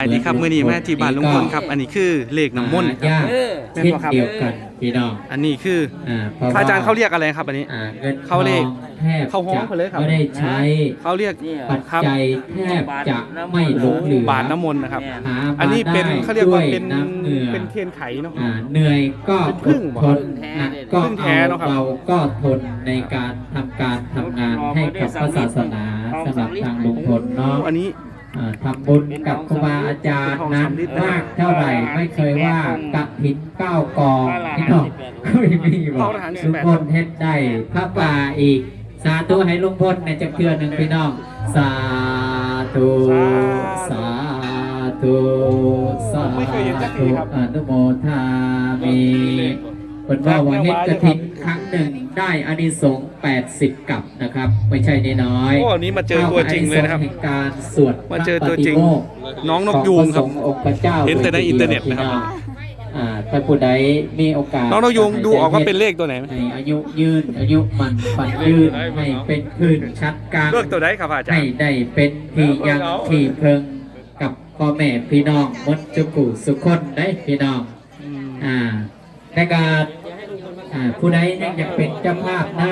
สวัสดีครับมื้อนี้มาที่บ้านลุงพลครับ อันนี้คือเลขน้ำมนต์ยากเออเช่นเดียวกันพี่น้องอันนี้คืออ่าเพพระอาจารย์เขาเรียกอะไรครับ อันนี้ อ่าเงินเขาเรียกทองแทบเขาฮ้องจะเขาเลยครับ ไม่ได้ใช้เขาเรียกเนี่ยปัจครับจัยแทบจะไม่หลงเหลือบาทน้ำมนต์นะครับเนี่ยหามาอันนี้เป็นได้เขาเรียกว่าเป็นด้วยน้ำเหงื่อ เป็นเทียนไขเนาะ อ่าเหนื่อยก็เป็นพึ่งอดทนหนักก็พึ่งแท้เนอะครับเอาเราก็ทนในการทำการทำงานให้กับพระศาสนาสำหรับทางลุงพลเนาะอันนี้อ่า ทำบุญกับครูบาอาจารย์นั้นมากเท่าไหร่ไม่เคยว่ากระถินเก้ากองพี่น้องคุยมีบอกลุงพลเฮ็ดได้พระป่าอีก สาธุให้ลุงพลในจักเทือหนึ่งพี่น้อง สาธุสาธุสาไม่เคยเห็นสักทีธุครับอนุโมทามี เป็นว่าว่าเฮ็ดกระถินครั้งหนึ่งได้อานิสงส์80 กับนะครับ ไม่ใช่น้อยๆโอ้อันนี้มาเจอตัวจริงเลยนะครับแห่งการสวดมาเจอตัวจริงพะปฏิโมกข์น้องนกยูงครับของพะสงฆ์องค์พระเจ้าเห็นแต่ในอินเทอร์เน็ตนะครับอ่าถ้าผู้ใดมีโอกาส น้องนกยูงดูออกว่าเป็นเลขตัวไหนไหมให้อายุยืนอายุมันฝันยืนให้เป็นพื้นชัดกลางเลือกตัวไหนครับอาจารให้ย์ได้เป็นที่ยังที่เพิงกับพ่อแม่พี่น้องมดจุกุสุขคนได้พี่น้องอืมอ่าแต่การอ่า ผู้ใดยังอยากเป็นเจ้าภาพนะ